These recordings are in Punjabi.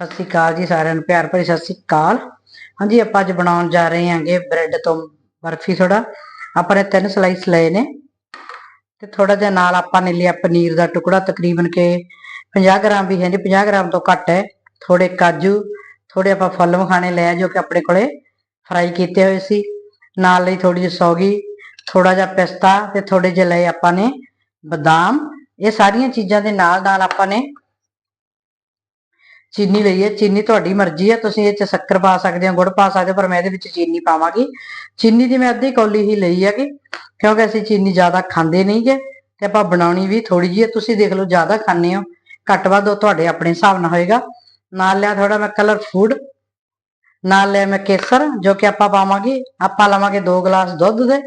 ਸਤਿ ਸ਼੍ਰੀ ਅਕਾਲ ਜੀ ਸਾਰਿਆਂ ਨੂੰ, ਪਿਆਰ ਭਰੀ ਸਤਿ ਸ਼੍ਰੀ ਅਕਾਲ। ਹਾਂਜੀ, ਆਪਾਂ ਅੱਜ ਬਣਾਉਣ ਜਾ ਰਹੇ ਹਾਂਗੇ ਬ੍ਰੈਡ ਤੋਂ ਬਰਫੀ ਥੋੜਾ ਆਪਾਂ ਨੇ ਤਿੰਨ ਸਲਾਈਸ ਲਏ ਨੇ। ਤੇ ਥੋੜਾ ਜਿਹਾ ਨਾਲ ਆਪਾਂ ਨੇ ਲਿਆ ਪਨੀਰ ਦਾ ਟੁਕੜਾ, ਤਕਰੀਬਨ ਕੇ 50 ਗ੍ਰਾਮ ਵੀ ਹੈ ਨਹੀਂ 50 ਗ੍ਰਾਮ ਤੋਂ ਘੱਟ ਹੈ। ਥੋੜੇ ਕਾਜੂ ਥੋੜੇ ਆਪਾਂ ਫਲ ਮਖਾਣੇ ਲਏ ਜੋ ਕਿ ਆਪਣੇ ਕੋਲੇ ਫਰਾਈ ਕੀਤੇ ਹੋਏ ਸੀ। ਨਾਲ ਲਈ ਥੋੜੀ ਜਿਹੀ ਸੌਗੀ ਥੋੜਾ ਜਿਹਾ ਪਿਸਤਾ ਤੇ ਥੋੜੇ ਜਿਹੇ ਲਏ ਆਪਾਂ ਨੇ ਬਦਾਮ। ਇਹ ਸਾਰੀਆਂ ਚੀਜ਼ਾਂ ਦੇ ਨਾਲ ਨਾਲ ਆਪਾਂ ਨੇ ਚੀਨੀ ਲਈ ਹੈ, ਚੀਨੀ ਤੁਹਾਡੀ ਮਰਜ਼ੀ ਹੈ, ਤੁਸੀਂ ਇਹ ਚ ਸ਼ੱਕਰ ਪਾ ਸਕਦੇ ਹੋ, ਗੁੜ ਪਾ ਸਕਦੇ ਹੋ, ਪਰ ਮੈਂ ਇਹਦੇ ਵਿੱਚ ਚੀਨੀ ਪਾਵਾਂਗੀ। ਚੀਨੀ ਦੀ ਮੈਂ ਅੱਧੀ ਕੌਲੀ ਹੀ ਲਈ ਹੈਗੀ, ਕਿਉਂਕਿ ਅਸੀਂ ਚੀਨੀ ਜ਼ਿਆਦਾ ਖਾਂਦੇ ਨਹੀਂਗੇ ਤੇ ਆਪਾਂ ਬਣਾਉਣੀ ਵੀ ਥੋੜੀ ਜਿਹੀ ਹੈ, ਤੁਸੀਂ ਦੇਖ ਲਓ ਜ਼ਿਆਦਾ ਖਾਂਦੇ ਹੋ, ਘੱਟ ਵੱਧ ਉਹ ਤੁਹਾਡੇ ਆਪਣੇ ਹਿਸਾਬ ਨਾਲ ਹੋਏਗਾ। ਨਾਲ ਲਿਆ ਥੋੜਾ ਮੈਂ ਕਲਰ ਫੂਡ ਨਾਲ ਲਿਆ ਮੈਂ ਕੇਸਰ, ਜੋ ਕਿ ਆਪਾਂ ਪਾਵਾਂਗੇ, ਆਪਾਂ ਲਾਵਾਂਗੇ 2 ਗਲਾਸ ਦੁੱਧ ਦੇ,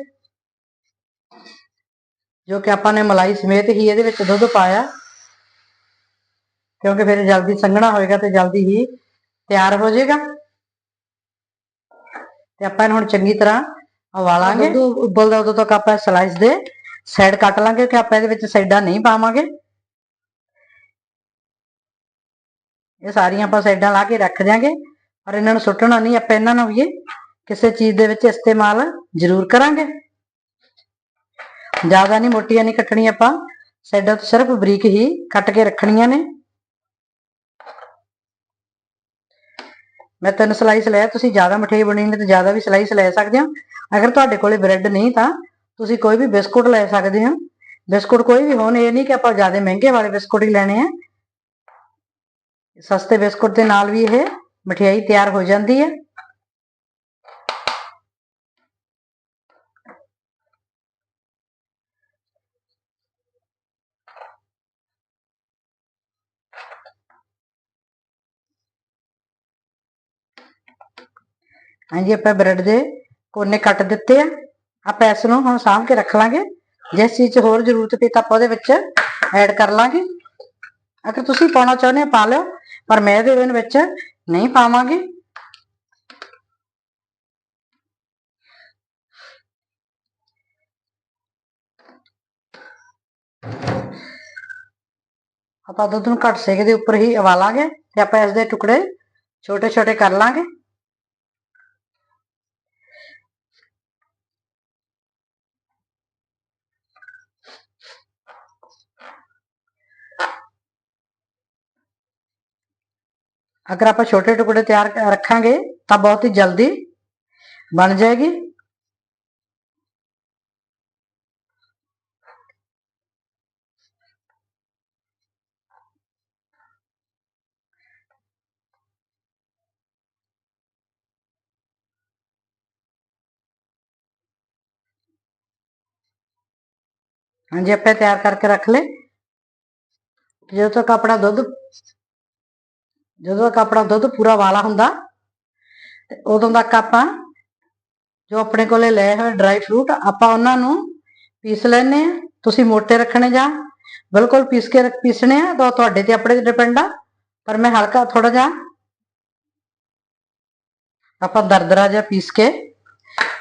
ਜੋ ਕਿ ਆਪਾਂ ਨੇ ਮਲਾਈ ਸਮੇਤ ਹੀ ਇਹਦੇ ਵਿੱਚ ਦੁੱਧ ਪਾਇਆ। ਕਿਉਂਕਿ ਫਿਰ ਜਲਦੀ ਸੰਘਣਾ ਹੋਏਗਾ ਤੇ ਜਲਦੀ ਹੀ ਤਿਆਰ ਹੋ ਜਾਏਗਾ। ਤੇ ਆਪਾਂ ਇਹਨੂੰ ਹੁਣ ਚੰਗੀ ਤਰ੍ਹਾਂ ਉਬਾਲਾਂਗੇ। ਉਬਲਦਾ ਉਦੋਂ ਤੱਕ ਆਪਾਂ ਸਲਾਈਸ ਦੇ ਸਾਈਡ ਕੱਟ ਲਾਂਗੇ ਕਿ ਆਪਾਂ ਇਹਦੇ ਵਿੱਚ ਸਾਈਡਾਂ ਨਹੀਂ ਪਾਵਾਂਗੇ। ਇਹ ਸਾਰੀਆਂ ਆਪਾਂ ਸਾਈਡਾਂ ਲਾ ਕੇ ਰੱਖ ਦਿਆਂਗੇ। ਪਰ ਇਹਨਾਂ ਨੂੰ ਸੁੱਟਣਾ ਨਹੀਂ, ਆਪਾਂ ਇਹਨਾਂ ਨੂੰ ਵੀ ਕਿਸੇ ਚੀਜ਼ ਦੇ ਵਿੱਚ ਇਸਤੇਮਾਲ ਜ਼ਰੂਰ ਕਰਾਂਗੇ। ਜ਼ਿਆਦਾ ਨਹੀਂ, ਮੋਟੀਆਂ ਨਹੀਂ ਕੱਟਣੀਆਂ ਆਪਾਂ। ਸਾਈਡਾਂ ਤੋਂ ਸਿਰਫ ਬਰੀਕ ਹੀ ਕੱਟ ਕੇ ਰੱਖਣੀਆਂ ਨੇ। ਮੈਂ ਤਿੰਨ ਸਲਾਈਸ ਲਿਆ ਤੁਸੀਂ ਜ਼ਿਆਦਾ ਮਠਿਆਈ ਬਣਾਉਣੀ ਤਾਂ ਜ਼ਿਆਦਾ ਵੀ ਸਲਾਈਸ ਲੈ ਸਕਦੇ ਹੋ। ਅਗਰ ਤੁਹਾਡੇ ਕੋਲੇ ਬ੍ਰੈਡ ਨਹੀਂ ਤਾਂ ਤੁਸੀਂ ਕੋਈ ਵੀ ਬਿਸਕੁਟ ਲੈ ਸਕਦੇ ਹੋ। ਬਿਸਕੁਟ ਕੋਈ ਵੀ ਹੋਣ, ਇਹ ਨਹੀਂ ਕਿ ਆਪਾਂ ਜ਼ਿਆਦਾ ਮਹਿੰਗੇ ਵਾਲੇ ਬਿਸਕੁਟ ਹੀ ਲੈਣੇ ਆ। ਸਸਤੇ ਬਿਸਕੁਟ ਦੇ ਨਾਲ ਵੀ ਇਹ ਮਠਿਆਈ ਤਿਆਰ ਹੋ ਜਾਂਦੀ ਹੈ। ਹਾਂਜੀ, ਆਪਾਂ ਬ੍ਰੈਡ ਦੇ ਕੋਨੇ ਕੱਟ ਦਿੱਤੇ ਆ। ਆਪਾਂ ਇਸ ਨੂੰ ਹੁਣ ਸਾਂਭ ਕੇ ਰੱਖ ਲਾਂਗੇ। ਜਿਸ ਚੀਜ਼ 'ਚ ਹੋਰ ਜ਼ਰੂਰਤ ਪਈ ਤਾਂ ਆਪਾਂ ਉਹਦੇ ਵਿੱਚ ਐਡ ਕਰ ਲਾਂਗੇ। ਅਗਰ ਤੁਸੀਂ ਪਾਉਣਾ ਚਾਹੁੰਦੇ ਹੋ, ਪਾ ਲਿਓ। ਪਰ ਮੈਂ ਇਹਦੇ ਵਿੱਚ ਨਹੀਂ ਪਾਵਾਂਗੀ। ਆਪਾਂ ਦੁੱਧ ਨੂੰ ਘੱਟ ਸੇਕ ਦੇ ਉੱਪਰ ਹੀ ਉਬਾਲਾਂਗੇ ਤੇ ਆਪਾਂ ਇਸ ਦੇ ਟੁਕੜੇ ਛੋਟੇ ਛੋਟੇ ਕਰ ਲਾਂਗੇ। ਅਗਰ ਆਪਾਂ ਛੋਟੇ ਟੁਕੜੇ ਤਿਆਰ ਕ- ਰੱਖਾਂਗੇ ਤਾਂ ਬਹੁਤ ਹੀ ਜਲਦੀ ਬਣ ਜਾਏਗੀ ਹਾਂਜੀ ਆਪਾਂ ਤਿਆਰ ਕਰਕੇ ਰੱਖ ਲਏ ਜਦੋਂ ਤੱਕ ਆਪਣਾ ਦੁੱਧ ਜਦੋਂ ਤੱਕ ਆਪਣਾ ਦੁੱਧ ਪੂਰਾ ਵਾਲਾ ਹੁੰਦਾ, ਤੇ ਉਦੋਂ ਤੱਕ ਆਪਾਂ ਜੋ ਆਪਣੇ ਕੋਲੇ ਲਏ ਹੋਏ ਡਰਾਈ ਫਰੂਟ ਆਪਾਂ ਉਹਨਾਂ ਨੂੰ ਪੀਸ ਲੈਣੇ ਆ ਤੁਸੀਂ ਮੋਟੇ ਰੱਖਣੇ ਜਾਂ ਬਿਲਕੁਲ ਪੀਸ ਕੇ ਪੀਸਣੇ ਆ, ਤਾਂ ਤੁਹਾਡੇ ਤੇ ਆਪਣੇ ਤੇ ਡਿਪੈਂਡ ਆ। ਪਰ ਮੈਂ ਹਲਕਾ ਥੋੜਾ ਜਿਹਾ ਆਪਾਂ ਦਰਦਰਾ ਜਿਹਾ ਪੀਸ ਕੇ,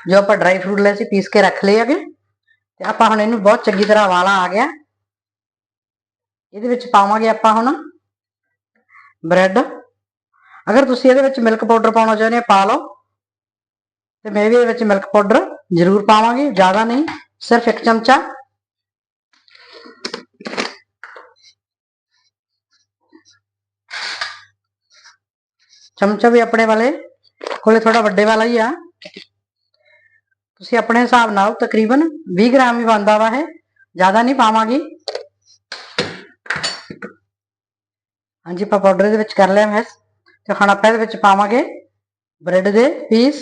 ਜੋ ਆਪਾਂ ਡਰਾਈ ਫਰੂਟ ਲਏ ਸੀ, ਪੀਸ ਕੇ ਰੱਖ ਲਏ ਹੈਗੇ। ਤੇ ਆਪਾਂ ਹੁਣ ਇਹਨੂੰ ਬਹੁਤ ਚੰਗੀ ਤਰ੍ਹਾਂ ਵਾਲਾ ਆ ਗਿਆ। ਇਹਦੇ ਵਿੱਚ ਪਾਵਾਂਗੇ ਆਪਾਂ ਹੁਣ ਬ੍ਰੈਡ ਅਗਰ ਤੁਸੀਂ ਇਹਦੇ ਵਿੱਚ ਮਿਲਕ ਪਾਊਡਰ ਪਾਉਣਾ ਚਾਹੁੰਦੇ ਹੋ ਪਾ ਲਓ ਤੇ ਮੈਂ ਵੀ ਇਹਦੇ ਵਿੱਚ ਮਿਲਕ ਪਾਊਡਰ ਜ਼ਰੂਰ ਪਾਵਾਂਗੀ ਜ਼ਿਆਦਾ ਨਹੀਂ ਸਿਰਫ ਇੱਕ ਚਮਚਾ ਚਮਚਾ ਵੀ ਆਪਣੇ ਵਾਲੇ ਕੋਲੇ ਥੋੜਾ ਵੱਡੇ ਵਾਲਾ ਹੀ ਆ ਤੁਸੀਂ ਆਪਣੇ ਹਿਸਾਬ ਨਾਲ ਤਕਰੀਬਨ 20 ਗ੍ਰਾਮ ਹੀ ਬਣਦਾ ਵਾ ਇਹ ਜ਼ਿਆਦਾ ਨਹੀਂ ਪਾਵਾਂਗੀ ਹਾਂਜੀ, ਆਪਾਂ ਪਾਊਡਰ ਇਹਦੇ ਵਿੱਚ ਕਰ ਲਿਆ ਮੈਂ ਤੇ ਹੁਣ ਆਪਾਂ ਇਹਦੇ ਵਿੱਚ ਪਾਵਾਂਗੇ ਬ੍ਰੈਡ ਦੇ ਪੀਸ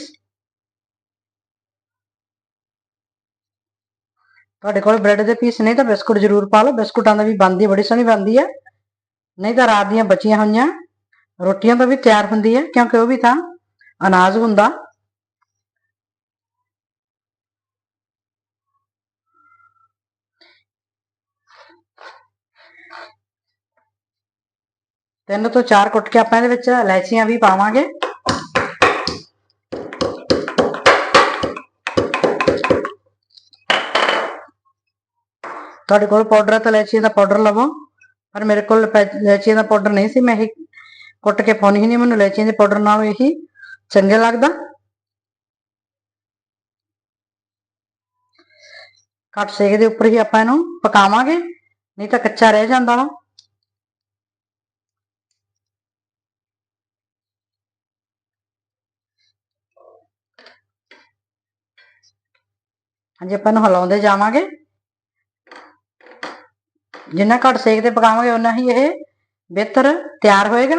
ਤੁਹਾਡੇ ਕੋਲ ਬ੍ਰੈਡ ਦੇ ਪੀਸ ਨਹੀਂ ਤਾਂ ਬਿਸਕੁਟ ਜ਼ਰੂਰ ਪਾ ਲਓ। ਬਿਸਕੁਟਾਂ ਦਾ ਵੀ ਬਣਦੀ ਬੜੀ ਸੋਹਣੀ ਬਣਦੀ ਹੈ। ਨਹੀਂ ਤਾਂ ਰਾਤ ਦੀਆਂ ਬਚੀਆਂ ਹੋਈਆਂ। ਰੋਟੀਆਂ ਤਾਂ ਵੀ ਤਿਆਰ ਹੁੰਦੀ ਹੈ, ਕਿਉਂਕਿ ਉਹ ਵੀ ਤਾਂ ਅਨਾਜ ਹੁੰਦਾ। ਤਿੰਨ ਤੋਂ ਚਾਰ ਕੁੱਟ ਕੇ ਆਪਾਂ ਇਹਦੇ ਵਿੱਚ ਇਲਾਇਚੀਆਂ ਵੀ ਪਾਵਾਂਗੇ। ਤੁਹਾਡੇ ਕੋਲ ਪਾਊਡਰ ਹੈ ਤਾਂ ਇਲਾਇਚੀਆਂ ਦਾ ਪਾਊਡਰ ਲਵੋ, ਪਰ ਮੇਰੇ ਕੋਲ ਪੈ- ਇਲਾਇਚੀਆਂ ਦਾ ਪਾਊਡਰ ਨਹੀਂ ਸੀ, ਮੈਂ ਇਹ ਕੁੱਟ ਕੇ ਪਾਉਣੀ ਹੀ ਨਹੀਂ ਮੈਨੂੰ ਇਲਾਇਚੀਆਂ ਦੇ ਪਾਊਡਰ ਨਾਲ ਇਹੀ ਚੰਗੇ ਲੱਗਦਾ। ਘੱਟ ਸੇਕ ਦੇ ਉੱਪਰ ਹੀ ਆਪਾਂ ਇਹਨੂੰ ਪਕਾਵਾਂਗੇ, ਨਹੀਂ ਤਾਂ ਕੱਚਾ ਰਹਿ ਜਾਂਦਾ ਵਾ। ਹਾਂਜੀ, ਆਪਾਂ ਇਹਨੂੰ ਹਲਾਉਂਦੇ ਜਾਵਾਂਗੇ। ਜਿੰਨਾ ਘੱਟ ਸੇਕ ਤੇ ਪਕਾਵਾਂਗੇ ਉਨਾ ਹੀ ਇਹ ਬਿਹਤਰ ਤਿਆਰ ਹੋਏਗਾ।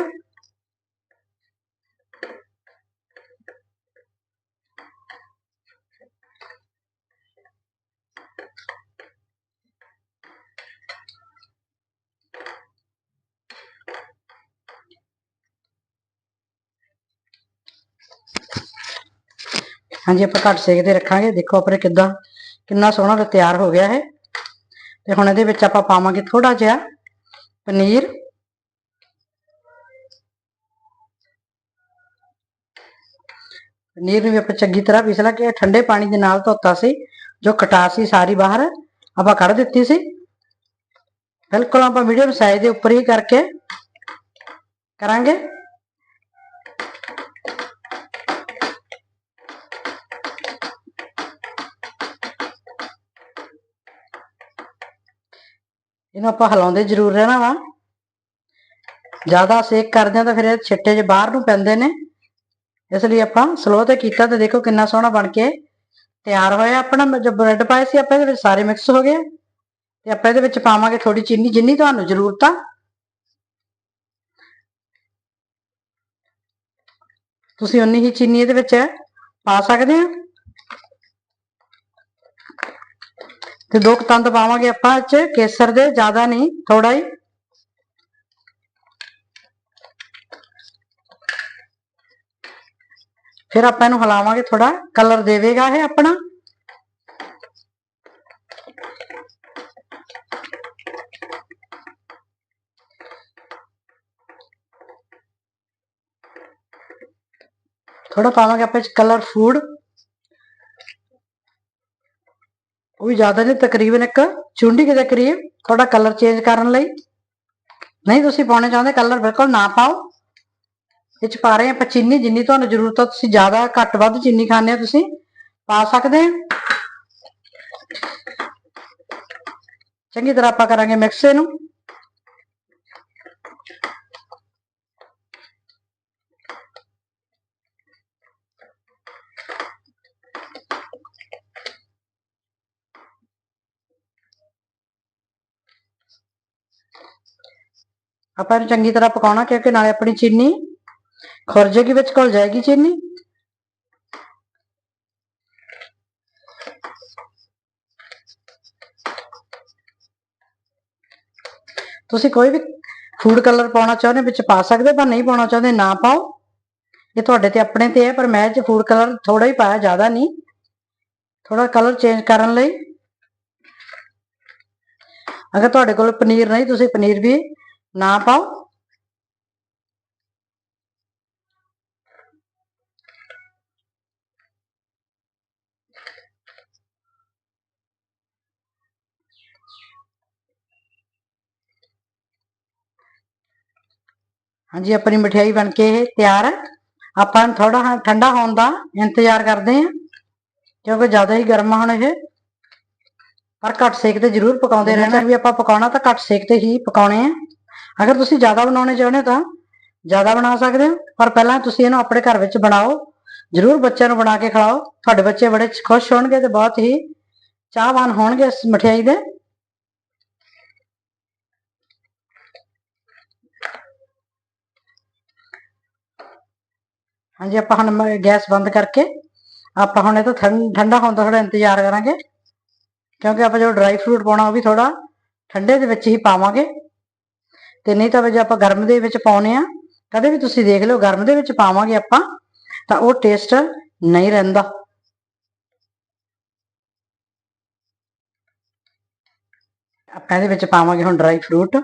ਹਾਂਜੀ, ਆਪਾਂ ਘੱਟ ਸੇਕ ਤੇ ਰੱਖਾਂਗੇ। ਦੇਖੋ ਆਪਣੇ ਕਿੱਦਾਂ ਕਿੰਨਾ ਸੋਹਣਾ ਤੇ ਤਿਆਰ ਹੋ ਗਿਆ ਹੈ ਤੇ ਹੁਣ ਇਹਦੇ ਵਿੱਚ ਆਪਾਂ ਪਾਵਾਂਗੇ ਥੋੜਾ ਜਿਹਾ ਪਨੀਰ। ਪਨੀਰ ਨੂੰ ਵੀ ਆਪਾਂ ਚੰਗੀ ਤਰ੍ਹਾਂ ਪੀਸ ਲਾ ਕੇ ਠੰਡੇ ਪਾਣੀ ਦੇ ਨਾਲ ਧੋਤਾ ਸੀ, ਜੋ ਖਟਾਸ ਸੀ ਸਾਰੀ ਬਾਹਰ, ਆਪਾਂ ਕੱਢ ਦਿੱਤੀ ਸੀ। ਬਿਲਕੁਲ ਆਪਾਂ ਮੀਡੀਅਮ ਸਾਈਜ਼ ਦੇ ਉੱਪਰ ਹੀ ਕਰਕੇ ਕਰਾਂਗੇ। ਇਹਨੂੰ ਆਪਾਂ ਹਿਲਾਉਂਦੇ ਜ਼ਰੂਰ ਰਹਿਣਾ ਵਾ। ਜ਼ਿਆਦਾ ਸੇਕ ਕਰਦੇ ਆ ਤਾਂ ਫਿਰ ਇਹ ਛਿੱਟੇ ਜੇ ਬਾਹਰ ਨੂੰ ਪੈਂਦੇ ਨੇ। ਇਸ ਲਈ ਆਪਾਂ ਸਲੋ ਤੇ ਕੀਤਾ ਤੇ ਦੇਖੋ ਕਿੰਨਾ ਸੋਹਣਾ ਬਣ ਕੇ ਤਿਆਰ ਹੋਇਆ। ਆਪਣਾ ਜੋ ਬ੍ਰੈਡ ਪਾਏ ਸੀ, ਆਪਾਂ ਇਹਦੇ ਵਿੱਚ ਸਾਰੇ ਮਿਕਸ ਹੋ ਗਏ। ਤੇ ਆਪਾਂ ਇਹਦੇ ਵਿੱਚ ਪਾਵਾਂਗੇ ਥੋੜੀ ਚੀਨੀ, ਜਿੰਨੀ ਤੁਹਾਨੂੰ ਜ਼ਰੂਰਤ ਆ। ਤੁਸੀਂ ਉਨੀ ਹੀ ਚੀਨੀ ਇਹਦੇ ਵਿੱਚ ਪਾ ਸਕਦੇ ਆ ਤੇ ਦੋ ਤੰਦ ਪਾਵਾਂਗੇ ਆਪਾਂ ਚ, ਕੇਸਰ ਦੇ, ਜ਼ਿਆਦਾ ਨਹੀਂ ਥੋੜਾ ਹੀ। ਫਿਰ ਆਪਾਂ ਇਹਨੂੰ ਹਿਲਾਵਾਂਗੇ ਥੋੜਾ ਕਲਰ ਦੇਵੇਗਾ ਇਹ ਆਪਣਾ। ਥੋੜਾ ਪਾਵਾਂਗੇ ਆਪਾਂ ਇਹ ਕਲਰ ਫੂਡ। ਉਹ ਵੀ ਜ਼ਿਆਦਾ ਨਹੀਂ, ਤਕਰੀਬਨ ਇੱਕ ਚੁੰਡੀ ਦੇ ਕਰੀਬ ਥੋੜਾ ਕਲਰ ਚੇਂਜ ਕਰਨ ਲਈ। ਨਹੀਂ, ਤੁਸੀਂ ਪਾਉਣੇ ਚਾਹੁੰਦੇ ਕਲਰ ਬਿਲਕੁਲ ਨਾ ਪਾਓ। ਇਹ ਚ ਪਾ ਰਹੇ ਆਪਾਂ ਚੀਨੀ, ਜਿੰਨੀ ਤੁਹਾਨੂੰ ਜ਼ਰੂਰਤ ਆ, ਤੁਸੀਂ ਜ਼ਿਆਦਾ ਘੱਟ ਵੱਧ ਚੀਨੀ ਖਾਂਦੇ ਹੋ ਤੁਸੀਂ, ਪਾ ਸਕਦੇ ਹੋ। ਚੰਗੀ ਤਰ੍ਹਾਂ ਆਪਾਂ ਕਰਾਂਗੇ ਮਿਕਸ ਇਹਨੂੰ। ਆਪਾਂ ਇਹਨੂੰ ਚੰਗੀ ਤਰ੍ਹਾਂ ਪਕਾਉਣਾ ਕਿਉਂਕਿ ਨਾਲੇ ਆਪਣੀ ਚੀਨੀ ਖੁਰਜੇਗੀ ਵਿੱਚ ਘੁਲ ਜਾਏਗੀ ਚੀਨੀ। ਤੁਸੀਂ ਕੋਈ ਵੀ ਫੂਡ ਕਲਰ ਪਾਉਣਾ ਚਾਹੁੰਦੇ ਵਿੱਚ ਪਾ ਸਕਦੇ ਪਰ ਨਹੀਂ ਪਾਉਣਾ ਚਾਹੁੰਦੇ, ਨਾ ਪਾਓ। ਇਹ ਤੁਹਾਡੇ ਤੇ ਆਪਣੇ ਤੇ ਹੈ, ਪਰ ਮੈਂ ਚ ਫੂਡ ਕਲਰ ਥੋੜਾ ਹੀ ਪਾਇਆ, ਜ਼ਿਆਦਾ ਨਹੀਂ। ਥੋੜਾ ਕਲਰ ਚੇਂਜ ਕਰਨ ਲਈ। ਅਗਰ ਤੁਹਾਡੇ ਕੋਲ ਪਨੀਰ ਨਹੀਂ, ਤੁਸੀਂ ਪਨੀਰ ਵੀ ਨਾ ਪਾਓ ਹਾਂਜੀ ਆਪਣੀ ਮਠਿਆਈ ਬਣ ਕੇ ਇਹ ਤਿਆਰ ਹੈ। ਆਪਾਂ ਥੋੜਾ ਠੰਡਾ ਹੋਣ ਦਾ ਇੰਤਜ਼ਾਰ ਕਰਦੇ ਹਾਂ ਕਿਉਂਕਿ ਜ਼ਿਆਦਾ ਹੀ ਗਰਮ ਹੁਣ ਇਹ। ਪਰ ਘੱਟ ਸੇਕ ਤੇ ਜ਼ਰੂਰ ਪਕਾਉਂਦੇ ਰਹਿਣਾ। ਵੀ ਆਪਾਂ ਪਕਾਉਣਾ ਤਾਂ ਘੱਟ ਸੇਕ ਤੇ ਹੀ ਪਕਾਉਣੇ ਆ। ਅਗਰ ਤੁਸੀਂ ਜ਼ਿਆਦਾ ਬਣਾਉਣੇ ਚਾਹੁੰਦੇ ਹੋ ਤਾਂ ਜ਼ਿਆਦਾ ਬਣਾ ਸਕਦੇ ਹੋ, ਪਰ ਪਹਿਲਾਂ ਤੁਸੀਂ ਇਹਨੂੰ ਆਪਣੇ ਘਰ ਵਿੱਚ ਬਣਾਓ। ਜ਼ਰੂਰ ਬੱਚਿਆਂ ਨੂੰ ਬਣਾ ਕੇ ਖਿਲਾਓ। ਤੁਹਾਡੇ ਬੱਚੇ ਬੜੇ ਖੁਸ਼ ਹੋਣਗੇ ਤੇ ਬਹੁਤ ਹੀ ਚਾਹਵਾਨ ਹੋਣਗੇ ਇਸ ਮਠਿਆਈ ਦੇ। ਹਾਂਜੀ, ਆਪਾਂ ਹੁਣ ਗੈਸ ਬੰਦ ਕਰਕੇ ਆਪਾਂ ਹੁਣ ਇਹ ਤਾਂ ਠੰ- ਠੰਡਾ ਹੋਣ ਦਾ ਥੋੜਾ ਇੰਤਜ਼ਾਰ ਕਰਾਂਗੇ। ਕਿਉਂਕਿ ਆਪਾਂ ਜੋ ਡਰਾਈ ਫਰੂਟ ਪਾਉਣਾ ਉਹ ਵੀ ਥੋੜਾ ਠੰਡੇ ਦੇ ਵਿੱਚ ਹੀ ਪਾਵਾਂਗੇ। ਤੇ ਨਹੀਂ ਤਾਂ ਜੇ ਆਪਾਂ ਗਰਮ ਦੇ ਵਿੱਚ ਪਾਉਨੇ ਆ, ਕਦੇ ਵੀ ਤੁਸੀਂ ਦੇਖ ਲਿਓ, ਗਰਮ ਦੇ ਵਿੱਚ ਪਾਵਾਂਗੇ ਆਪਾਂ, ਤਾਂ ਉਹ ਟੇਸਟ ਨਹੀਂ ਰਹਿੰਦਾ। ਆਪਾਂ ਇਹਦੇ ਵਿੱਚ ਪਾਵਾਂਗੇ ਹੁਣ ਡਰਾਈ ਫਰੂਟ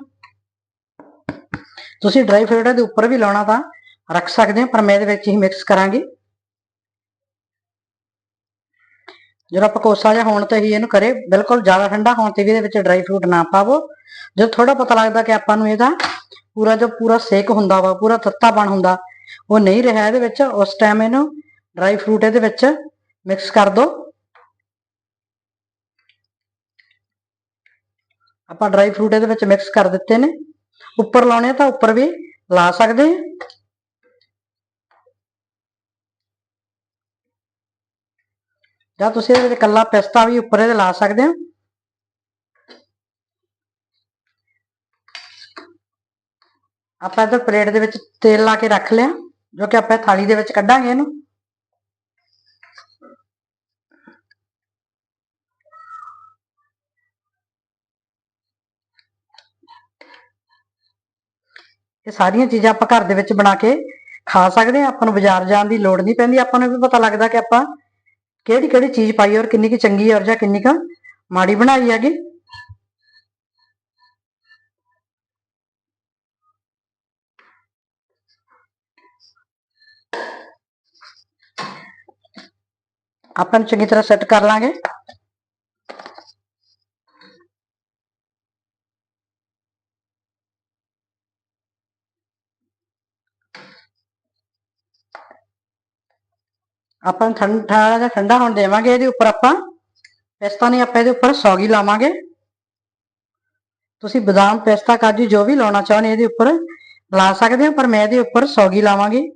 ਤੁਸੀਂ ਡਰਾਈ ਫਰੂਟ ਦੇ ਉੱਪਰ ਵੀ ਲਾਉਣਾ ਤਾਂ ਰੱਖ ਸਕਦੇ ਹੋ, ਪਰ ਮੈਂ ਇਹਦੇ ਵਿੱਚ ਹੀ ਮਿਕਸ ਕਰਾਂਗੀ। ਜਦੋਂ ਆਪਾਂ ਕੋਸਾ ਜਿਹਾ ਹੋਣ ਤੇ ਹੀ ਇਹਨੂੰ ਕਰੇ, ਬਿਲਕੁਲ ਜ਼ਿਆਦਾ ਠੰਡਾ ਹੋਣ ਤੇ ਵੀ ਇਹਦੇ ਵਿੱਚ ਡਰਾਈ ਫਰੂਟ ਨਾ ਪਾਵੋ। ਜਦੋਂ ਥੋੜਾ ਪਤਾ ਲੱਗਦਾ ਕਿ ਆਪਾਂ ਨੂੰ ਇਹਦਾ ਪੂਰਾ ਜੋ ਪੂਰਾ ਸੇਕ ਹੁੰਦਾ ਵਾ, ਪੂਰਾ ਤੱਤਾਪਣ ਹੁੰਦਾ, ਉਹ ਨਹੀਂ ਰਿਹਾ ਇਹਦੇ ਵਿੱਚ, ਉਸ ਟਾਈਮ ਇਹਨੂੰ ਡਰਾਈ ਫਰੂਟ ਇਹਦੇ ਵਿੱਚ ਮਿਕਸ ਕਰ ਦਿਓ ਆਪਾਂ ਡਰਾਈ ਫਰੂਟ ਇਹਦੇ ਵਿੱਚ ਮਿਕਸ ਕਰ ਦਿੱਤੇ ਨੇ। ਉੱਪਰ ਲਾਉਣੇ ਆ ਤਾਂ ਉੱਪਰ ਵੀ ਲਾ ਸਕਦੇ ਆ। ਜਾਂ ਤੁਸੀਂ ਇਹਦੇ ਵਿੱਚ ਕੱਲਾ ਪਿਸਤਾ ਵੀ ਉੱਪਰ ਇਹਦੇ ਲਾ ਸਕਦੇ ਹੋ? ਆਪਾਂ ਇਧਰ ਪਲੇਟ ਦੇ ਵਿੱਚ ਤੇਲ ਲਾ ਕੇ ਰੱਖ ਲਿਆ, ਜੋ ਕਿ ਆਪਾਂ ਥਾਲੀ ਦੇ ਵਿੱਚ ਕੱਢਾਂਗੇ ਇਹਨੂੰ। ਇਹ ਸਾਰੀਆਂ ਚੀਜ਼ਾਂ ਆਪਾਂ ਘਰ ਦੇ ਵਿੱਚ ਬਣਾ ਕੇ ਖਾ ਸਕਦੇ ਹਾਂ, ਆਪਾਂ ਨੂੰ ਬਾਜ਼ਾਰ ਜਾਣ ਦੀ ਲੋੜ ਨਹੀਂ ਪੈਂਦੀ। ਆਪਾਂ ਨੂੰ ਵੀ ਪਤਾ ਲੱਗਦਾ ਕਿ ਆਪਾਂ ਕਿਹੜੀ ਕਿਹੜੀ ਚੀਜ਼ ਪਾਈ ਔਰ ਕਿੰਨੀ ਕੀ ਚੰਗੀ ਹੈ ਔਰ ਜਾਂ ਕਿੰਨੀ ਕੁ ਮਾੜੀ ਬਣਾਈ ਹੈਗੀ ਆਪਾਂ ਨੂੰ ਚੰਗੀ ਤਰ੍ਹਾਂ ਸੈੱਟ ਆਪਾਂ ਨੂੰ ਠੰਡਾ ਜਿਹਾ ਠੰਡਾ ਹੋਣ ਦੇਵਾਂਗੇ ਇਹਦੇ ਉੱਪਰ ਆਪਾਂ। ਪਿਸਤਾ ਨਹੀਂ ਆਪਾਂ ਇਹਦੇ ਉੱਪਰ ਸੌਗੀ ਲਾਵਾਂਗੇ। ਤੁਸੀਂ ਬਦਾਮ, ਪਿਸਤਾ, ਕਾਜੂ ਜੋ ਵੀ ਲਾਉਣਾ ਚਾਹੁੰਦੇ ਇਹਦੇ ਉੱਪਰ ਲਾ ਸਕਦੇ ਹੋ, ਪਰ ਮੈਂ ਇਹਦੇ ਉੱਪਰ ਸੌਗੀ ਲਾਵਾਂਗੀ।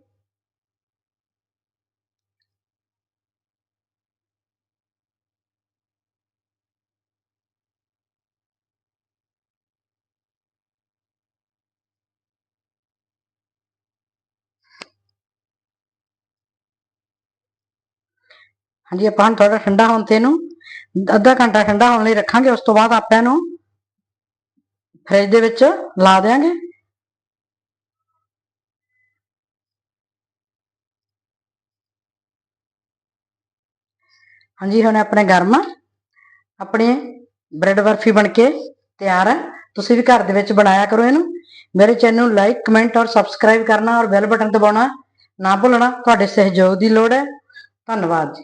ਹਾਂਜੀ, ਆਪਾਂ ਹੁਣ ਥੋੜਾ ਠੰਡਾ ਹੋਣ ਤੇ ਇਹਨੂੰ ਅੱਧਾ ਘੰਟਾ ਠੰਡਾ ਹੋਣ ਲਈ ਰੱਖਾਂਗੇ, ਉਸ ਤੋਂ ਬਾਅਦ ਆਪਾਂ ਇਹਨੂੰ ਫ੍ਰਿਜ ਦੇ ਵਿੱਚ ਲਾ ਦੇਾਂਗੇ ਹਾਂਜੀ, ਹੁਣ ਆਪਣੇ ਗਰਮ, ਆਪਣੇ ਬ੍ਰੈਡ ਬਰਫੀ ਬਣ ਕੇ ਤਿਆਰ ਹੈ ਤੁਸੀਂ ਵੀ ਘਰ ਦੇ ਵਿੱਚ ਬਣਾਇਆ ਕਰੋ ਇਹਨੂੰ। ਮੇਰੇ ਚੈਨਲ ਨੂੰ ਲਾਈਕ ਕਮੈਂਟ ਔਰ ਸਬਸਕ੍ਰਾਈਬ ਕਰਨਾ ਔਰ ਬੈਲ ਬਟਨ ਦਬਾਉਣਾ ਨਾ ਭੁੱਲਣਾ। ਤੁਹਾਡੇ ਸਹਿਯੋਗ ਦੀ ਲੋੜ ਹੈ। ਧੰਨਵਾਦ ਜੀ।